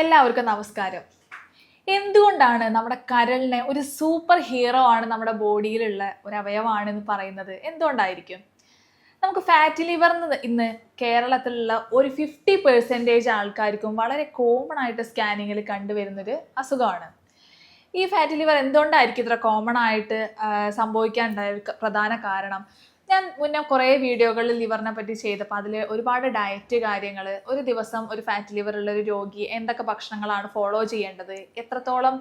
എല്ലാവർക്കും നമസ്കാരം. എന്തുകൊണ്ടാണ് നമ്മുടെ കരളിനെ ഒരു സൂപ്പർ ഹീറോ ആണ് നമ്മുടെ ബോഡിയിലുള്ള ഒരു അവയവമാണെന്ന് പറയുന്നത്? എന്തുകൊണ്ടായിരിക്കും? നമുക്ക് ഫാറ്റ് ലിവർ ഇന്ന് കേരളത്തിലുള്ള ഒരു ഫിഫ്റ്റി പെർസെന്റേജ് ആൾക്കാർക്കും വളരെ കോമൺ ആയിട്ട് സ്കാനിങ്ങിൽ കണ്ടുവരുന്നൊരു അസുഖമാണ്. ഈ ഫാറ്റ് ലിവർ എന്തുകൊണ്ടായിരിക്കും ഇത്ര കോമൺ ആയിട്ട് സംഭവിക്കാനുണ്ടായ പ്രധാന കാരണം? ഞാൻ മുന്നേ കുറേ വീഡിയോകളിൽ ലിവറിനെ പറ്റി ചെയ്തപ്പോൾ അതിൽ ഒരുപാട് ഡയറ്റ് കാര്യങ്ങൾ ഒരു ദിവസം ഒരു ഫാറ്റ് ലിവർ ഉള്ള ഒരു രോഗി എന്തൊക്കെ ഭക്ഷണങ്ങളാണ് ഫോളോ ചെയ്യേണ്ടത് എത്രത്തോളം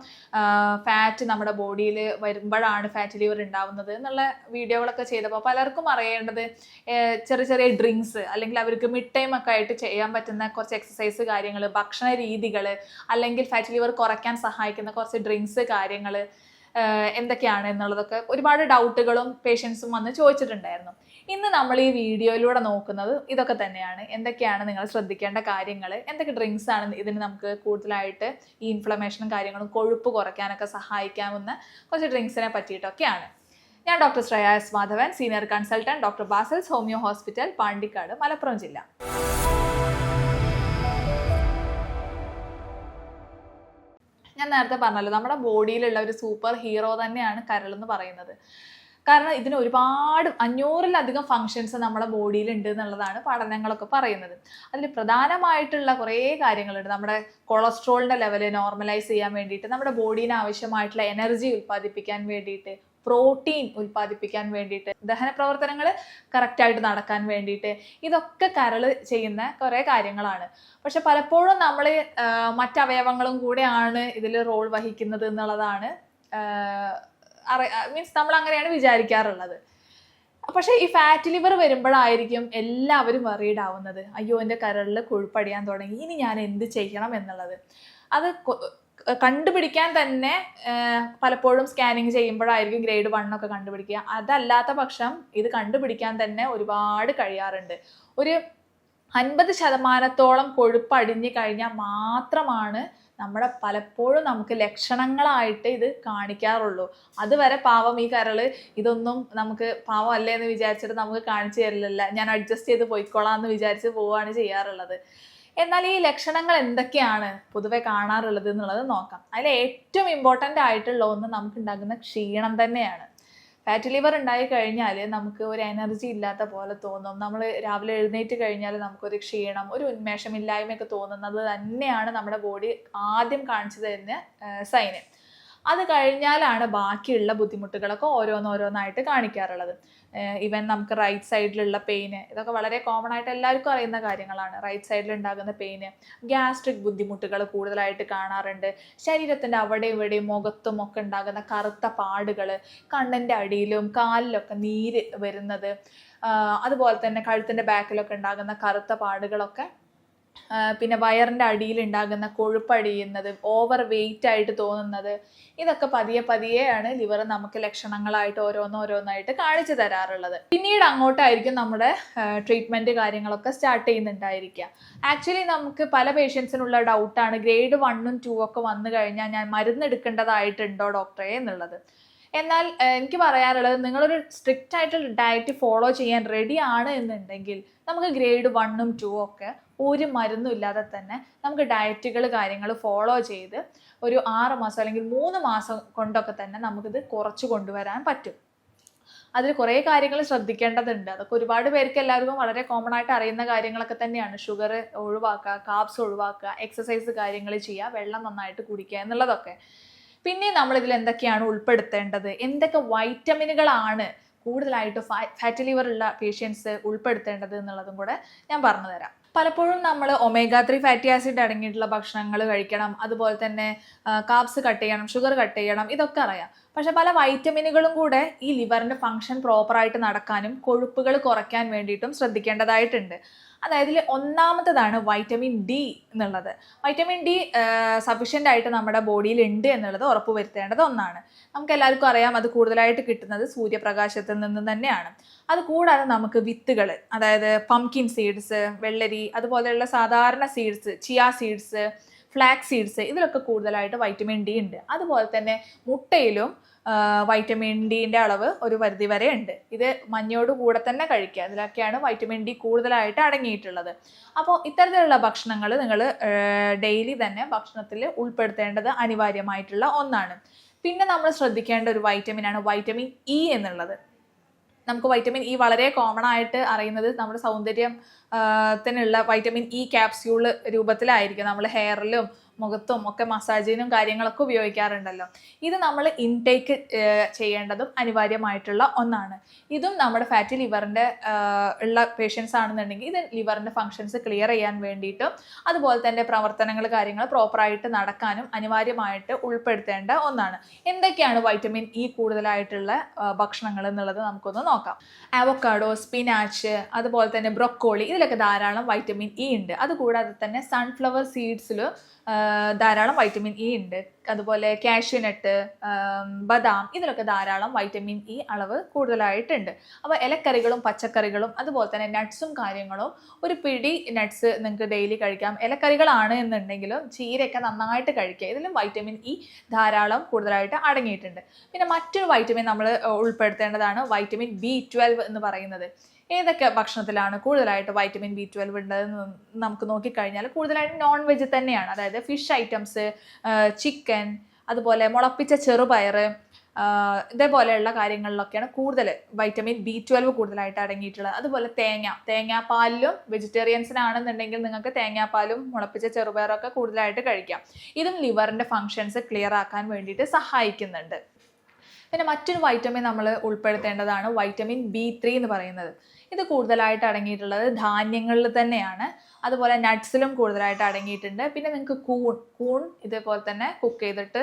ഫാറ്റ് നമ്മുടെ ബോഡിയിൽ വരുമ്പോഴാണ് ഫാറ്റ് ലിവർ ഉണ്ടാവുന്നത് എന്നുള്ള വീഡിയോകളൊക്കെ ചെയ്തപ്പോൾ പലർക്കും അറിയേണ്ടത് ചെറിയ ചെറിയ ഡ്രിങ്ക്സ് അല്ലെങ്കിൽ അവർക്ക് മിഡ് ടൈം ഒക്കെ ആയിട്ട് ചെയ്യാൻ പറ്റുന്ന കുറച്ച് എക്സസൈസ് കാര്യങ്ങൾ ഭക്ഷണ രീതികൾ അല്ലെങ്കിൽ ഫാറ്റ് ലിവർ കുറയ്ക്കാൻ സഹായിക്കുന്ന കുറച്ച് ഡ്രിങ്ക്സ് കാര്യങ്ങൾ എന്തൊക്കെയാണ് എന്നുള്ളതൊക്കെ ഒരുപാട് ഡൗട്ടുകളും പേഷ്യൻസും വന്ന് ചോദിച്ചിട്ടുണ്ടായിരുന്നു. ഇന്ന് നമ്മൾ ഈ വീഡിയോയിലൂടെ നോക്കുന്നത് ഇതൊക്കെ തന്നെയാണ്. എന്തൊക്കെയാണ് നിങ്ങൾ ശ്രദ്ധിക്കേണ്ട കാര്യങ്ങൾ എന്തൊക്കെ ഡ്രിങ്ക്സ് ആണ് ഇതിന് നമുക്ക് കൂടുതലായിട്ട് ഈ ഇൻഫ്ലമേഷനും കാര്യങ്ങളും കൊഴുപ്പ് കുറയ്ക്കാനൊക്കെ സഹായിക്കാവുന്ന കുറച്ച് ഡ്രിങ്ക്സിനെ പറ്റിയിട്ടൊക്കെയാണ്. ഞാൻ doctor Shreyas Madhavan senior consultant doctor Basil's homeo hospital Pandikkad Malappuram ജില്ല. ഞാൻ നേരത്തെ പറഞ്ഞല്ലോ നമ്മുടെ ബോഡിയിലുള്ള ഒരു സൂപ്പർ ഹീറോ തന്നെയാണ് കരൾ എന്ന് പറയുന്നത്. കാരണം ഇതിന് ഒരുപാട് അഞ്ഞൂറിലധികം ഫങ്ഷൻസ് നമ്മുടെ ബോഡിയിൽ ഉണ്ട് എന്നുള്ളതാണ് പഠനങ്ങളൊക്കെ പറയുന്നത്. അതിൽ പ്രധാനമായിട്ടുള്ള കുറേ കാര്യങ്ങളുണ്ട്. നമ്മുടെ കൊളസ്ട്രോളിന്റെ ലെവൽ നോർമലൈസ് ചെയ്യാൻ വേണ്ടിയിട്ട് നമ്മുടെ ബോഡീന് ആവശ്യമായിട്ടുള്ള എനർജി ഉൽപ്പാദിപ്പിക്കാൻ വേണ്ടിയിട്ട് പ്രോട്ടീൻ ഉൽപ്പാദിപ്പിക്കാൻ വേണ്ടിയിട്ട് ദഹന പ്രവർത്തനങ്ങൾ കറക്റ്റായിട്ട് നടക്കാൻ വേണ്ടിയിട്ട് ഇതൊക്കെ കരൾ ചെയ്യുന്ന കുറേ കാര്യങ്ങളാണ്. പക്ഷെ പലപ്പോഴും നമ്മൾ മറ്റവയവങ്ങളും കൂടെയാണ് ഇതിൽ റോൾ വഹിക്കുന്നത് എന്നുള്ളതാണ് മീൻസ് നമ്മൾ അങ്ങനെയാണ് വിചാരിക്കാറുള്ളത്. പക്ഷേ ഈ ഫാറ്റ് ലിവർ വരുമ്പോഴായിരിക്കും എല്ലാവരും വറീഡ് ആവുന്നത്. അയ്യോ എന്റെ കരളിൽ കൊഴുപ്പടിയാൻ തുടങ്ങി ഇനി ഞാൻ എന്ത് ചെയ്യണം എന്നുള്ളത്. അത് കണ്ടുപിടിക്കാൻ തന്നെ പലപ്പോഴും സ്കാനിങ് ചെയ്യുമ്പോഴായിരിക്കും ഗ്രേഡ് വൺ ഒക്കെ കണ്ടുപിടിക്കുക. അതല്ലാത്ത പക്ഷം ഇത് കണ്ടുപിടിക്കാൻ തന്നെ ഒരുപാട് കഴിയാറുണ്ട്. ഒരു അൻപത് ശതമാനത്തോളം കൊഴുപ്പ് അടിഞ്ഞു കഴിഞ്ഞാൽ മാത്രമാണ് നമ്മുടെ പലപ്പോഴും നമുക്ക് ലക്ഷണങ്ങളായിട്ട് ഇത് കാണിക്കാറുള്ളൂ. അതുവരെ പാവം ഈ കരൾ ഇതൊന്നും നമുക്ക് പാവം അല്ലേ എന്ന് വിചാരിച്ചിട്ട് നമുക്ക് കാണിച്ചു തരില്ല ഞാൻ അഡ്ജസ്റ്റ് ചെയ്ത് പോയിക്കോളാം എന്ന് വിചാരിച്ച് പോവുകയാണ് ചെയ്യാറുള്ളത്. എന്നാൽ ഈ ലക്ഷണങ്ങൾ എന്തൊക്കെയാണ് പൊതുവെ കാണാറുള്ളത് എന്നുള്ളത് നോക്കാം. അതിൽ ഏറ്റവും ഇമ്പോർട്ടന്റ് ആയിട്ടുള്ള ഒന്ന് നമുക്ക് ഉണ്ടാകുന്ന ക്ഷീണം തന്നെയാണ്. ഫാറ്റ് ലിവർ ഉണ്ടായി കഴിഞ്ഞാൽ നമുക്ക് ഒരു എനർജി ഇല്ലാത്ത പോലെ തോന്നും. നമ്മൾ രാവിലെ എഴുന്നേറ്റ് കഴിഞ്ഞാൽ നമുക്കൊരു ക്ഷീണം ഒരു ഉന്മേഷമില്ലായ്മയൊക്കെ തോന്നുന്നത് തന്നെയാണ് നമ്മുടെ ബോഡി ആദ്യം കാണിച്ചു തരുന്ന സൈന് അത് കഴിഞ്ഞാലാണ് ബാക്കിയുള്ള ബുദ്ധിമുട്ടുകളൊക്കെ ഓരോന്നോരോന്നായിട്ട് കാണിക്കാറുള്ളത്. ഈവൻ നമുക്ക് റൈറ്റ് സൈഡിലുള്ള പെയിന് ഇതൊക്കെ വളരെ കോമൺ ആയിട്ട് എല്ലാവർക്കും അറിയുന്ന കാര്യങ്ങളാണ്. റൈറ്റ് സൈഡിൽ ഉണ്ടാകുന്ന പെയിന് ഗ്യാസ്ട്രിക് ബുദ്ധിമുട്ടുകൾ കൂടുതലായിട്ട് കാണാറുണ്ട്. ശരീരത്തിന്റെ അവിടെ ഇവിടെയും മുഖത്തും ഒക്കെ ഉണ്ടാകുന്ന കറുത്ത പാടുകൾ കണ്ണിന്റെ അടിയിലും കാലിലൊക്കെ നീര് വരുന്നത് അതുപോലെ തന്നെ കഴുത്തിന്റെ ബാക്കിലൊക്കെ ഉണ്ടാകുന്ന കറുത്ത പാടുകളൊക്കെ പിന്നെ വയറിന്റെ അടിയിൽ ഉണ്ടാകുന്ന കൊഴുപ്പടിയുന്നത് ഓവർ വെയിറ്റ് ആയിട്ട് തോന്നുന്നത് ഇതൊക്കെ പതിയെ പതിയെയാണ് ലിവർ നമുക്ക് ലക്ഷണങ്ങളായിട്ട് ഓരോന്നോരോന്നായിട്ട് കാണിച്ചു തരാറുള്ളത്. പിന്നീട് അങ്ങോട്ടായിരിക്കും നമ്മുടെ ട്രീറ്റ്മെന്റ് കാര്യങ്ങളൊക്കെ സ്റ്റാർട്ട് ചെയ്യുന്നുണ്ടായിരിക്കുക. ആക്ച്വലി നമുക്ക് പല പേഷ്യൻസിനുള്ള ഡൗട്ടാണ് ഗ്രേഡ് വണ്ണും ടൂ ഒക്കെ വന്നു കഴിഞ്ഞാൽ ഞാൻ മരുന്ന് എടുക്കേണ്ടതായിട്ടുണ്ടോ ഡോക്ടറെ എന്നുള്ളത്. എന്നാൽ എനിക്ക് പറയാനുള്ളത് നിങ്ങളൊരു സ്ട്രിക്റ്റ് ആയിട്ട് ഡയറ്റ് ഫോളോ ചെയ്യാൻ റെഡി ആണ് എന്നുണ്ടെങ്കിൽ നമുക്ക് ഗ്രേഡ് വണ്ണും ടൂ ഒക്കെ ഒരു മരുന്നും ഇല്ലാതെ തന്നെ നമുക്ക് ഡയറ്റുകൾ കാര്യങ്ങൾ ഫോളോ ചെയ്ത് ഒരു ആറ് മാസം അല്ലെങ്കിൽ മൂന്ന് മാസം കൊണ്ടൊക്കെ തന്നെ നമുക്കിത് കുറച്ച് കൊണ്ടുവരാൻ പറ്റും. അതിൽ കുറേ കാര്യങ്ങൾ ശ്രദ്ധിക്കേണ്ടതുണ്ട്. അതൊക്കെ ഒരുപാട് പേർക്ക് എല്ലാവർക്കും വളരെ കോമൺ ആയിട്ട് അറിയുന്ന കാര്യങ്ങളൊക്കെ തന്നെയാണ്. ഷുഗർ ഒഴിവാക്കുക കാപ്സ് ഒഴിവാക്കുക എക്സസൈസ് കാര്യങ്ങൾ ചെയ്യുക വെള്ളം നന്നായിട്ട് കുടിക്കുക എന്നുള്ളതൊക്കെ. പിന്നെ നമ്മൾ ഇതിൽ എന്തൊക്കെയാണ് ഉൾപ്പെടുത്തേണ്ടത്? എന്തൊക്കെ വൈറ്റമിനുകളാണ് കൂടുതലായിട്ട് ഫാറ്റ് ലിവർ ഉള്ള പേഷ്യൻസ് ഉൾപ്പെടുത്തേണ്ടത് എന്നുള്ളതും കൂടെ ഞാൻ പറഞ്ഞു തരാം പലപ്പോഴും നമ്മൾ ഒമേഗ ത്രീ ഫാറ്റി ആസിഡ് അടങ്ങിയിട്ടുള്ള ഭക്ഷണങ്ങൾ കഴിക്കണം അതുപോലെ തന്നെ കാപ്സ് കട്ട് ചെയ്യണം ഷുഗർ കട്ട് ചെയ്യണം ഇതൊക്കെ അറിയാം. പക്ഷെ പല വൈറ്റമിനുകളും കൂടെ ഈ ലിവറിന്റെ ഫങ്ഷൻ പ്രോപ്പറായിട്ട് നടക്കാനും കൊഴുപ്പുകൾ കുറയ്ക്കാൻ വേണ്ടിയിട്ടും ശ്രദ്ധിക്കേണ്ടതായിട്ടുണ്ട്. അതായത് ഒന്നാമത്തതാണ് വൈറ്റമിൻ ഡി എന്നുള്ളത്. വൈറ്റമിൻ ഡി സഫീഷ്യന്റ് ആയിട്ട് നമ്മുടെ ബോഡിയിൽ ഉണ്ട് എന്നുള്ളത് ഉറപ്പ് വരുത്തേണ്ടത് ഒന്നാണ്. നമുക്ക് എല്ലാവർക്കും അറിയാം അത് കൂടുതലായിട്ട് കിട്ടുന്നത് സൂര്യപ്രകാശത്തിൽ നിന്ന് തന്നെയാണ്. അത് കൂടാതെ നമുക്ക് വിത്തുകൾ അതായത് പംകിൻ സീഡ്സ് വെള്ളരി അതുപോലെയുള്ള സാധാരണ seeds chia seeds flax seeds ഇതിലൊക്കെ കൂടുതലായിട്ട് വൈറ്റമിൻ ഡി ഉണ്ട് അതുപോലെ തന്നെ മുട്ടയിലും വൈറ്റമിൻ ഡിന്റെ അളവ് ഒരു പരിധി വരെ ഉണ്ട്. ഇത് മഞ്ഞോട് കൂടെ തന്നെ കഴിക്കുക. അതിലൊക്കെയാണ് വൈറ്റമിൻ ഡി കൂടുതലായിട്ട് അടങ്ങിയിട്ടുള്ളത്. അപ്പോൾ ഇത്തരത്തിലുള്ള ഭക്ഷണങ്ങൾ നിങ്ങൾ ഡെയിലി തന്നെ ഭക്ഷണത്തിൽ ഉൾപ്പെടുത്തേണ്ടത് അനിവാര്യമായിട്ടുള്ള ഒന്നാണ്. പിന്നെ നമ്മൾ ശ്രദ്ധിക്കേണ്ട ഒരു വൈറ്റമിനാണ് വൈറ്റമിൻ ഇ എന്നുള്ളത്. നമുക്ക് വൈറ്റമിൻ ഇ വളരെ കോമൺ ആയിട്ട് അറിയുന്നത് നമ്മുടെ സൗന്ദര്യം ത്തിനുള്ള വൈറ്റമിൻ ഇ ക്യാപ്സ്യൂൾ രൂപത്തിലായിരിക്കും. നമ്മൾ ഹെയറിലും മുഖത്തും ഒക്കെ മസാജിനും കാര്യങ്ങളൊക്കെ ഉപയോഗിക്കാറുണ്ടല്ലോ. ഇത് നമ്മൾ ഇൻടേക്ക് ചെയ്യേണ്ടതും അനിവാര്യമായിട്ടുള്ള ഒന്നാണ്. ഇതും നമ്മുടെ ഫാറ്റി ലിവറിന്റെ ഉള്ള പേഷ്യൻസ് ആണെന്നുണ്ടെങ്കിൽ ഇത് ലിവറിന്റെ ഫങ്ഷൻസ് ക്ലിയർ ചെയ്യാൻ വേണ്ടിയിട്ടും അതുപോലെ തന്നെ പ്രവർത്തനങ്ങൾ കാര്യങ്ങൾ പ്രോപ്പറായിട്ട് നടക്കാനും അനിവാര്യമായിട്ട് ഉൾപ്പെടുത്തേണ്ട ഒന്നാണ്. എന്തൊക്കെയാണ് വൈറ്റമിൻ ഇ കൂടുതലായിട്ടുള്ള ഭക്ഷണങ്ങൾ എന്നുള്ളത് നമുക്കൊന്ന് നോക്കാം. ആവക്കാഡോ സ്പിനാച്ച് അതുപോലെ തന്നെ ബ്രൊക്കോളി ഇതിലൊക്കെ ധാരാളം വൈറ്റമിൻ ഇ ഉണ്ട്. അതുകൂടാതെ തന്നെ സൺഫ്ലവർ സീഡ്സിൽ ധാരാളം വൈറ്റമിൻ ഇ ഉണ്ട്. അതുപോലെ കാഷ്യൂനട്ട് ബദാം ഇതിലൊക്കെ ധാരാളം വൈറ്റമിൻ ഇ അളവ് കൂടുതലായിട്ടുണ്ട്. അപ്പോൾ ഇലക്കറികളും പച്ചക്കറികളും അതുപോലെ തന്നെ നട്ട്സും കാര്യങ്ങളും ഒരു പിടി നട്ട്സ് നിങ്ങൾക്ക് ഡെയിലി കഴിക്കാം. ഇലക്കറികളാണ് എന്നുണ്ടെങ്കിലും ചീരയൊക്കെ നന്നായിട്ട് കഴിക്കുക. ഇതിലും വൈറ്റമിൻ ഇ ധാരാളം കൂടുതലായിട്ട് അടങ്ങിയിട്ടുണ്ട്. പിന്നെ മറ്റൊരു വൈറ്റമിൻ നമ്മൾ ഉൾപ്പെടുത്തേണ്ടതാണ് വൈറ്റമിൻ ബി ട്വൽവ് എന്ന് പറയുന്നത്. ഏതൊക്കെ ഭക്ഷണത്തിലാണ് കൂടുതലായിട്ട് വൈറ്റമിൻ ബി ട്വൽവ് ഉണ്ടതെന്ന് നമുക്ക് നോക്കിക്കഴിഞ്ഞാൽ കൂടുതലായിട്ട് നോൺ വെജ് തന്നെയാണ്. അതായത് ഫിഷ് ഐറ്റംസ് ചിക്കൻ അതുപോലെ മുളപ്പിച്ച ചെറുപയർ ഇതേപോലെയുള്ള കാര്യങ്ങളിലൊക്കെയാണ് കൂടുതൽ വൈറ്റമിൻ ബി ട്വൽവ് കൂടുതലായിട്ട് അടങ്ങിയിട്ടുള്ളത്. അതുപോലെ തേങ്ങ തേങ്ങാപ്പാലിലും വെജിറ്റേറിയൻസിനാണെന്നുണ്ടെങ്കിൽ നിങ്ങൾക്ക് തേങ്ങാപ്പാലും മുളപ്പിച്ച ചെറുപയറൊക്കെ കൂടുതലായിട്ട് കഴിക്കാം. ഇതും ലിവറിന്റെ ഫങ്ഷൻസ് ക്ലിയർ ആക്കാൻ വേണ്ടിയിട്ട് സഹായിക്കുന്നുണ്ട്. പിന്നെ മറ്റൊരു വൈറ്റമിൻ നമ്മൾ ഉൾപ്പെടുത്തേണ്ടതാണ് വൈറ്റമിൻ ബി ത്രീ എന്ന് പറയുന്നത്. ഇത് കൂടുതലായിട്ട് അടങ്ങിയിട്ടുള്ളത് ധാന്യങ്ങളിൽ തന്നെയാണ്. അതുപോലെ നട്ട്സിലും കൂടുതലായിട്ട് അടങ്ങിയിട്ടുണ്ട്. പിന്നെ നിങ്ങൾക്ക് കൂൺ കൂൺ ഇതേപോലെ തന്നെ കുക്ക് ചെയ്തിട്ട്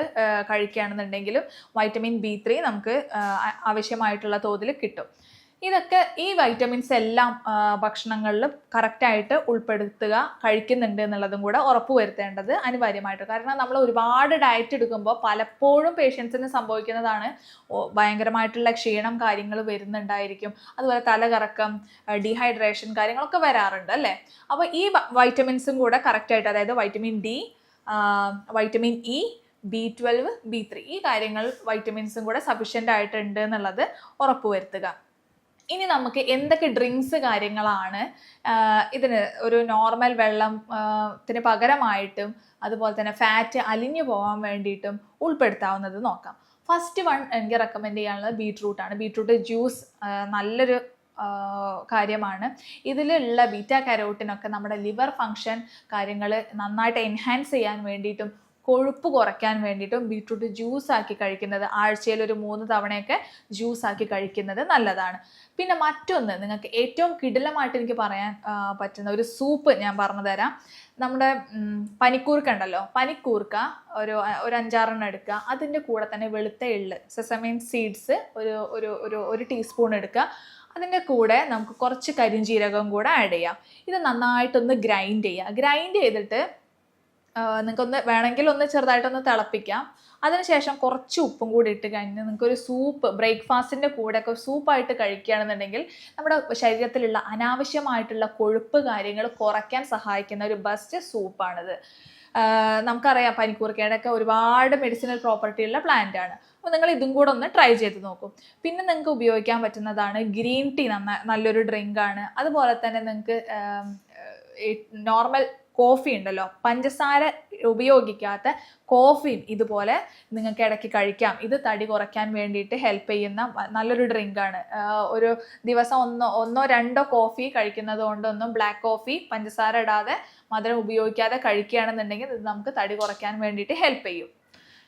കഴിക്കുകയാണെന്നുണ്ടെങ്കിലും വൈറ്റമിൻ ബി ത്രീ നമുക്ക് ആവശ്യമായിട്ടുള്ള തോതിൽ കിട്ടും. ഇതൊക്കെ ഈ വൈറ്റമിൻസ് എല്ലാം ഭക്ഷണങ്ങളിൽ കറക്റ്റായിട്ട് ഉൾപ്പെടുത്തുക കഴിക്കുന്നുണ്ട് എന്നുള്ളതും കൂടെ ഉറപ്പുവരുത്തേണ്ടത് അനിവാര്യമായിട്ട് കാരണം നമ്മൾ ഒരുപാട് ഡയറ്റ് എടുക്കുമ്പോൾ പലപ്പോഴും പേഷ്യൻസിന് സംഭവിക്കുന്നതാണ് ഭയങ്കരമായിട്ടുള്ള ക്ഷീണം കാര്യങ്ങൾ വരുന്നുണ്ടായിരിക്കും. അതുപോലെ തലകറക്കം ഡീഹൈഡ്രേഷൻ കാര്യങ്ങളൊക്കെ വരാറുണ്ട് അല്ലേ? അപ്പോൾ ഈ വൈറ്റമിൻസും കൂടെ കറക്റ്റായിട്ട് അതായത് vitamin D vitamin E B twelve B three ഈ കാര്യങ്ങൾ വൈറ്റമിൻസും കൂടെ സഫിഷ്യന്റ് ആയിട്ടുണ്ട് എന്നുള്ളത് ഉറപ്പുവരുത്തുക ഇനി നമുക്ക് എന്തൊക്കെ ഡ്രിങ്ക്സ് കാര്യങ്ങളാണ് ഇതിന് ഒരു നോർമൽ വെള്ളം ത്തിന് പകരമായിട്ടും അതുപോലെ തന്നെ ഫാറ്റ് അലിഞ്ഞു പോകാൻ വേണ്ടിയിട്ടും ഉൾപ്പെടുത്താവുന്നത് നോക്കാം. ഫസ്റ്റ് വൺ എനിക്ക് റെക്കമെൻഡ് ചെയ്യാനുള്ളത് ആണ്. ബീട്രൂട്ട് ജ്യൂസ് നല്ലൊരു കാര്യമാണ്. ഇതിലുള്ള ബീറ്റ കരോട്ടിനൊക്കെ നമ്മുടെ ലിവർ ഫങ്ഷൻ കാര്യങ്ങൾ നന്നായിട്ട് എൻഹാൻസ് ചെയ്യാൻ വേണ്ടിയിട്ടും കൊഴുപ്പ് കുറയ്ക്കാൻ വേണ്ടിയിട്ടും ബീട്രൂട്ട് ജ്യൂസ് ആക്കി കഴിക്കുന്നത് ആഴ്ചയിൽ ഒരു മൂന്ന് തവണയൊക്കെ ജ്യൂസ് ആക്കി കഴിക്കുന്നത് നല്ലതാണ്. പിന്നെ മറ്റൊന്ന് നിങ്ങൾക്ക് ഏറ്റവും കിടിലമായിട്ട് എനിക്ക് പറയാൻ പറ്റുന്ന ഒരു സൂപ്പ് ഞാൻ പറഞ്ഞു തരാം. നമ്മുടെ പനിക്കൂർക്ക ഉണ്ടല്ലോ? പനിക്കൂർക്ക ഒരു ഒരു അഞ്ചാറെണ്ണം എടുക്കുക. അതിന്റെ കൂടെ തന്നെ വെളുത്ത എള്ള് സെസമീൻ സീഡ്സ് ഒരു ഒരു ഒരു ഒരു ടീസ്പൂൺ എടുക്കുക. അതിന്റെ കൂടെ നമുക്ക് കുറച്ച് കരിഞ്ചീരകം കൂടെ ആഡ് ചെയ്യാം. ഇത് നന്നായിട്ടൊന്ന് ഗ്രൈൻഡ് ചെയ്യുക. ഗ്രൈൻഡ് ചെയ്തിട്ട് നിങ്ങൾക്കൊന്ന് വേണമെങ്കിൽ ഒന്ന് ചെറുതായിട്ടൊന്ന് തിളപ്പിക്കാം. അതിനുശേഷം കുറച്ച് ഉപ്പും കൂടി ഇട്ട് കഴിഞ്ഞ് നിങ്ങൾക്കൊരു സൂപ്പ് ബ്രേക്ക്ഫാസ്റ്റിന്റെ കൂടെ ഒക്കെ സൂപ്പായിട്ട് കഴിക്കുകയാണെന്നുണ്ടെങ്കിൽ നമ്മുടെ ശരീരത്തിലുള്ള അനാവശ്യമായിട്ടുള്ള കൊഴുപ്പ് കാര്യങ്ങൾ കുറയ്ക്കാൻ സഹായിക്കുന്ന ഒരു ബെസ്റ്റ് സൂപ്പാണിത് നമുക്കറിയാം പനിക്കൂർക്കയുടെ ഒക്കെ ഒരുപാട് മെഡിസിനൽ പ്രോപ്പർട്ടി ഉള്ള പ്ലാന്റ് ആണ്. അപ്പോൾ നിങ്ങൾ ഇതും കൂടെ ഒന്ന് ട്രൈ ചെയ്ത് നോക്കും. പിന്നെ നിങ്ങൾക്ക് ഉപയോഗിക്കാൻ പറ്റുന്നതാണ് ഗ്രീൻ ടീ നന്ന നല്ലൊരു ഡ്രിങ്ക് ആണ്. അതുപോലെ തന്നെ നിങ്ങൾക്ക് നോർമൽ കോഫി ഉണ്ടല്ലോ. പഞ്ചസാര ഉപയോഗിക്കാത്ത കോഫിയും ഇതുപോലെ നിങ്ങൾക്ക് ഇടയ്ക്ക് കഴിക്കാം. ഇത് തടി കുറയ്ക്കാൻ വേണ്ടിയിട്ട് ഹെൽപ്പ് ചെയ്യുന്ന നല്ലൊരു ഡ്രിങ്കാണ് ഒരു ദിവസം ഒന്നോ ഒന്നോ രണ്ടോ കോഫി കഴിക്കുന്നത് കൊണ്ടൊന്നും ബ്ലാക്ക് കോഫി പഞ്ചസാര ഇടാതെ മധുരം ഉപയോഗിക്കാതെ കഴിക്കുകയാണെന്നുണ്ടെങ്കിൽ ഇത് നമുക്ക് തടി കുറയ്ക്കാൻ വേണ്ടിയിട്ട് ഹെൽപ്പ് ചെയ്യും.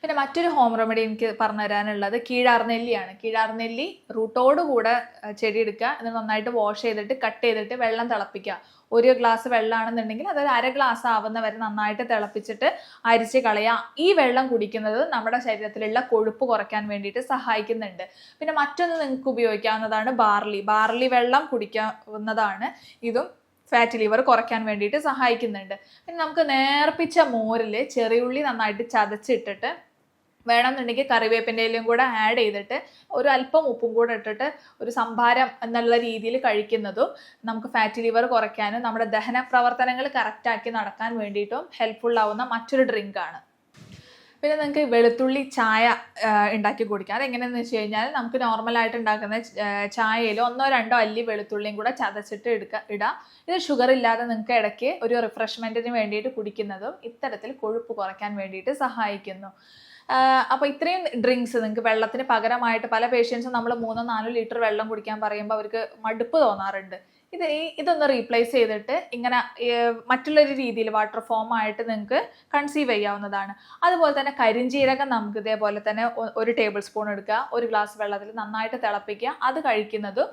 പിന്നെ മറ്റൊരു ഹോം റെമഡി എനിക്ക് പറഞ്ഞു തരാനുള്ളത് കീഴാർനെല്ലിയാണ്. കീഴാർനെല്ലി റൂട്ടോട് കൂടെ ചെടി എടുക്കുക എന്നിട്ട് നന്നായിട്ട് വാഷ് ചെയ്തിട്ട് കട്ട് ചെയ്തിട്ട് വെള്ളം തിളപ്പിക്കുക. ഒരു ഗ്ലാസ് വെള്ളമാണെന്നുണ്ടെങ്കിൽ അതൊരു അര ഗ്ലാസ് ആവുന്ന വരെ നന്നായിട്ട് തിളപ്പിച്ചിട്ട് അരിച്ച് കളയുക. ഈ വെള്ളം കുടിക്കുന്നത് നമ്മുടെ ശരീരത്തിലുള്ള കൊഴുപ്പ് കുറയ്ക്കാൻ വേണ്ടിയിട്ട് സഹായിക്കുന്നുണ്ട്. പിന്നെ മറ്റൊന്ന് നിങ്ങൾക്ക് ഉപയോഗിക്കാവുന്നതാണ് ബാർലി. ബാർലി വെള്ളം കുടിക്കാവുന്നതാണ്. ഇതും ഫാറ്റ് ലിവർ കുറയ്ക്കാൻ വേണ്ടിയിട്ട് സഹായിക്കുന്നുണ്ട്. പിന്നെ നമുക്ക് നേർപ്പിച്ച മോരിൽ ചെറിയുള്ളി നന്നായിട്ട് ചതച്ചിട്ടിട്ട് വേണമെന്നുണ്ടെങ്കിൽ കറിവേപ്പിന്റെ ഇലയും കൂടെ ആഡ് ചെയ്തിട്ട് ഒരു അല്പം ഉപ്പും കൂടെ ഇട്ടിട്ട് ഒരു സംഭാരം എന്നുള്ള രീതിയിൽ കഴിക്കുന്നതും നമുക്ക് ഫാറ്റി ലിവർ കുറയ്ക്കാനും നമ്മുടെ ദഹന പ്രവർത്തനങ്ങൾ കറക്റ്റാക്കി നടക്കാൻ വേണ്ടിയിട്ടും ഹെൽപ്ഫുൾ ആവുന്ന മറ്റൊരു ഡ്രിങ്ക് ആണ്. പിന്നെ നിങ്ങൾക്ക് വെളുത്തുള്ളി ചായ ഉണ്ടാക്കി കുടിക്കാം. അതെങ്ങനെയാണെന്ന് വെച്ച് കഴിഞ്ഞാൽ നമുക്ക് നോർമലായിട്ട് ഉണ്ടാക്കുന്ന ചായയിൽ ഒന്നോ രണ്ടോ അല്ലി വെളുത്തുള്ളിയും കൂടെ ചതച്ചിട്ട് എടുക്കുക ഇടാം. ഇത് ഷുഗർ ഇല്ലാതെ നിങ്ങൾക്ക് ഇടയ്ക്ക് ഒരു റിഫ്രഷ്മെന്റിന് വേണ്ടിയിട്ട് കുടിക്കുന്നതും ഇത്തരത്തിൽ കൊഴുപ്പ് കുറയ്ക്കാൻ വേണ്ടിയിട്ട് സഹായിക്കുന്നു. അപ്പോൾ ഇത്രയും ഡ്രിങ്ക്സ് നിങ്ങൾക്ക് വെള്ളത്തിന് പകരമായിട്ട് പല പേഷ്യൻസും നമ്മൾ മൂന്നോ നാലോ ലിറ്റർ വെള്ളം കുടിക്കാൻ പറയുമ്പോൾ അവർക്ക് മടുപ്പ് തോന്നാറുണ്ട്. ഇത് ഇതൊന്ന് റീപ്ലേസ് ചെയ്തിട്ട് ഇങ്ങനെ മറ്റുള്ളൊരു രീതിയിൽ വാട്ടർ ഫോം ആയിട്ട് നിങ്ങൾക്ക് കൺസീവ് ചെയ്യാവുന്നതാണ്. അതുപോലെ തന്നെ കരിഞ്ജീരകം നമുക്ക് ഇതേപോലെ തന്നെ ഒരു ടേബിൾ സ്പൂൺ എടുക്കുക ഒരു ഗ്ലാസ് വെള്ളത്തിൽ നന്നായിട്ട് തിളപ്പിക്കുക. അത് കഴിക്കുന്നതും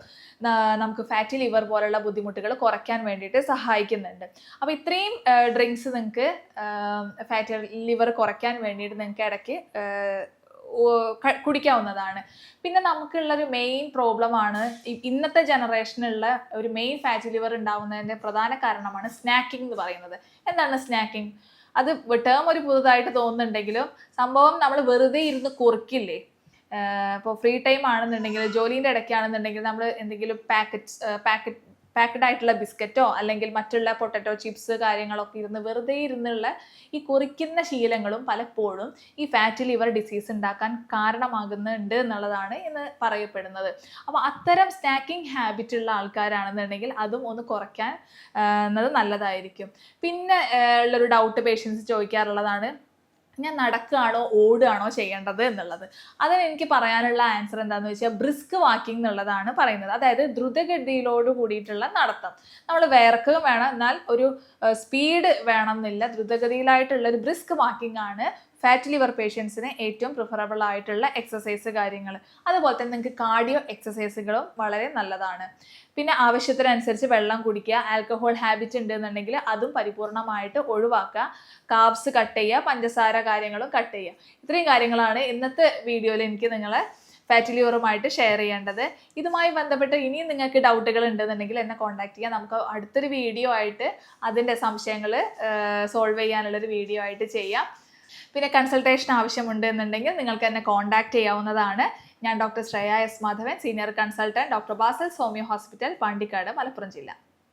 നമുക്ക് ഫാറ്റി ലിവർ പോലുള്ള ബുദ്ധിമുട്ടുകൾ കുറയ്ക്കാൻ വേണ്ടിയിട്ട് സഹായിക്കുന്നുണ്ട്. അപ്പോൾ ഇത്രയും ഡ്രിങ്ക്സ് നിങ്ങൾക്ക് ഫാറ്റി ലിവർ കുറയ്ക്കാൻ വേണ്ടിയിട്ട് നിങ്ങൾക്ക് ഇടയ്ക്ക് കുടിക്കാവുന്നതാണ്. പിന്നെ നമുക്കുള്ളൊരു മെയിൻ പ്രോബ്ലമാണ് ഇന്നത്തെ ജനറേഷനിലുള്ള ഒരു മെയിൻ ഫാറ്റി ലിവർ ഉണ്ടാവുന്നതിന്റെ പ്രധാന കാരണമാണ് സ്നാക്കിംഗ് എന്ന് പറയുന്നത്. എന്താണ് സ്നാക്കിംഗ് അത് ടേം ഒരു പുതുതായിട്ട് തോന്നുന്നുണ്ടെങ്കിലും സംഭവം നമ്മൾ വെറുതെ ഇരുന്ന് കുറുക്കില്ലേ? ഇപ്പോൾ ഫ്രീ ടൈം ആണെന്നുണ്ടെങ്കിൽ ജോലീന്റെ ഇടയ്ക്കാണെന്നുണ്ടെങ്കിൽ നമ്മൾ എന്തെങ്കിലും പാക്കറ്റ്സ് പാക്കറ്റ് പാക്കഡ് ആയിട്ടുള്ള ബിസ്ക്കറ്റോ അല്ലെങ്കിൽ മറ്റുള്ള പൊട്ടറ്റോ ചിപ്സ് കാര്യങ്ങളൊക്കെ ഇരുന്ന് വെറുതെ ഇരുന്നുള്ള ഈ കുറിക്കുന്ന ശീലങ്ങളും പലപ്പോഴും ഈ ഫാറ്റി ലിവർ ഡിസീസ് ഉണ്ടാക്കാൻ കാരണമാകുന്നുണ്ട് എന്നുള്ളതാണ് ഇന്ന് പറയപ്പെടുന്നത്. അപ്പോൾ അത്തരം സ്നാക്കിംഗ് ഹാബിറ്റ് ഉള്ള ആൾക്കാരാണെന്നുണ്ടെങ്കിൽ അതും ഒന്ന് കുറയ്ക്കാൻ നല്ലതായിരിക്കും. പിന്നെ ഉള്ളൊരു ഡൗട്ട് പേഷ്യൻസ് ചോദിക്കാറുള്ളതാണ് ഞാൻ നടക്കുകയാണോ ഓടുകയാണോ ചെയ്യേണ്ടത് എന്നുള്ളത്. അതിന് എനിക്ക് പറയാനുള്ള ആൻസർ എന്താണെന്ന് വെച്ചാൽ ബ്രിസ്ക് വാക്കിംഗ് എന്നുള്ളതാണ് പറയുന്നത്. അതായത് ദ്രുതഗതിയിലോട് കൂടിയിട്ടുള്ള നടത്തം. നമ്മൾ വേർക്കുകയും വേണം. എന്നാൽ ഒരു സ്പീഡ് വേണമെന്നില്ല. ദ്രുതഗതിയിലായിട്ടുള്ള ഒരു ബ്രിസ്ക് വാക്കിംഗ് ആണ് ഫാറ്റ് ലിവർ പേഷ്യൻസിന് ഏറ്റവും പ്രിഫറബിൾ ആയിട്ടുള്ള എക്സസൈസ് കാര്യങ്ങൾ. അതുപോലെ തന്നെ നിങ്ങൾക്ക് കാർഡിയോ എക്സസൈസുകളും വളരെ നല്ലതാണ്. പിന്നെ ആവശ്യത്തിനനുസരിച്ച് വെള്ളം കുടിക്കുക ആൽക്കഹോൾ ഹാബിറ്റ് ഉണ്ട് എന്നുണ്ടെങ്കിൽ അതും പരിപൂർണമായിട്ട് ഒഴിവാക്കുക. കാബ്സ് കട്ട് ചെയ്യുക പഞ്ചസാര കാര്യങ്ങളും കട്ട് ചെയ്യുക. ഇത്രയും കാര്യങ്ങളാണ് ഇന്നത്തെ വീഡിയോയിൽ എനിക്ക് നിങ്ങളെ ഫാറ്റ് ലിവറുമായിട്ട് ഷെയർ ചെയ്യേണ്ടത്. ഇതുമായി ബന്ധപ്പെട്ട് ഇനിയും നിങ്ങൾക്ക് ഡൗട്ടുകൾ ഉണ്ടെന്നുണ്ടെങ്കിൽ എന്നെ കോൺടാക്ട് ചെയ്യാം. നമുക്ക് അടുത്തൊരു വീഡിയോ ആയിട്ട് അതിന്റെ സംശയങ്ങൾ സോൾവ് ചെയ്യാനുള്ളൊരു വീഡിയോ ആയിട്ട് ചെയ്യാം. പിന്നെ കൺസൾട്ടേഷൻ ആവശ്യമുണ്ട് എന്നുണ്ടെങ്കിൽ നിങ്ങൾക്ക് എന്നെ കോൺടാക്ട് ചെയ്യാവുന്നതാണ്. ഞാൻ doctor Shreya S Madhavan senior consultant doctor Basil Soumya hospital Pandikkad Malappuram ജില്ല.